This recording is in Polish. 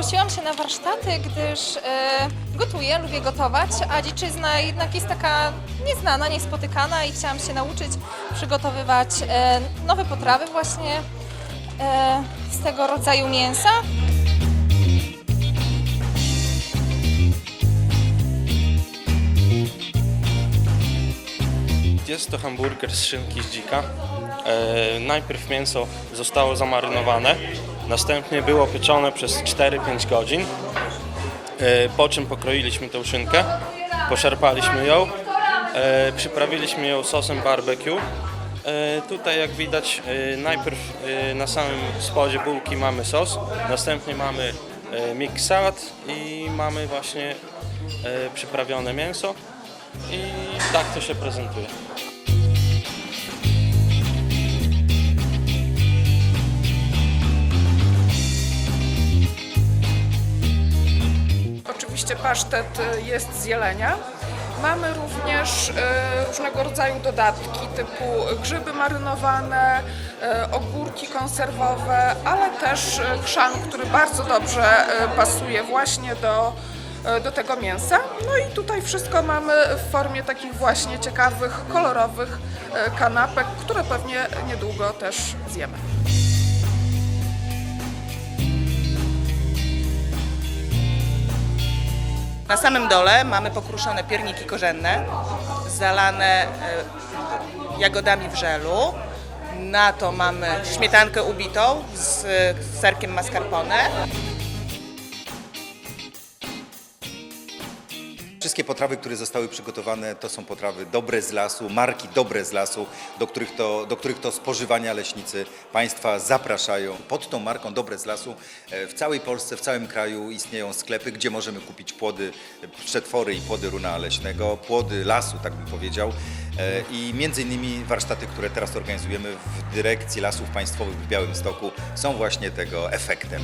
Zgłosiłam się na warsztaty, gdyż e, gotuję, lubię gotować, a dziczyzna jednak jest taka nieznana, niespotykana i chciałam się nauczyć przygotowywać e, nowe potrawy właśnie e, z tego rodzaju mięsa. Jest to hamburger z szynki z dzika. E, najpierw mięso zostało zamarynowane, następnie było pieczone przez 4-5 godzin, e, po czym pokroiliśmy tą szynkę, poszarpaliśmy ją, e, przyprawiliśmy ją sosem barbecue. E, tutaj jak widać najpierw na samym spodzie bułki mamy sos, następnie mamy mix i mamy właśnie przyprawione mięso i tak to się prezentuje. Oczywiście pasztet y, jest z jelenia. Mamy również y, różnego rodzaju dodatki typu grzyby marynowane, y, ogórki konserwowe, ale też chrzan, który bardzo dobrze pasuje właśnie do, do tego mięsa. No i tutaj wszystko mamy w formie takich właśnie ciekawych, kolorowych kanapek, które pewnie niedługo też zjemy. Na samym dole mamy pokruszone pierniki korzenne, zalane e, jagodami w żelu. Na to mamy śmietankę ubitą z serkiem mascarpone. Wszystkie potrawy, które zostały przygotowane, to są potrawy dobre z lasu, marki dobre z lasu, do których to, do których to spożywania leśnicy Państwa zapraszają. Pod tą marką dobre z lasu e, w całej Polsce, w całym kraju istnieją sklepy, gdzie możemy kupić płody e, przetwory i płody runa leśnego, płody lasu, tak bym powiedział. E, I między innymi warsztaty, które teraz organizujemy w Dyrekcji Lasów Państwowych w Białymstoku są właśnie tego efektem.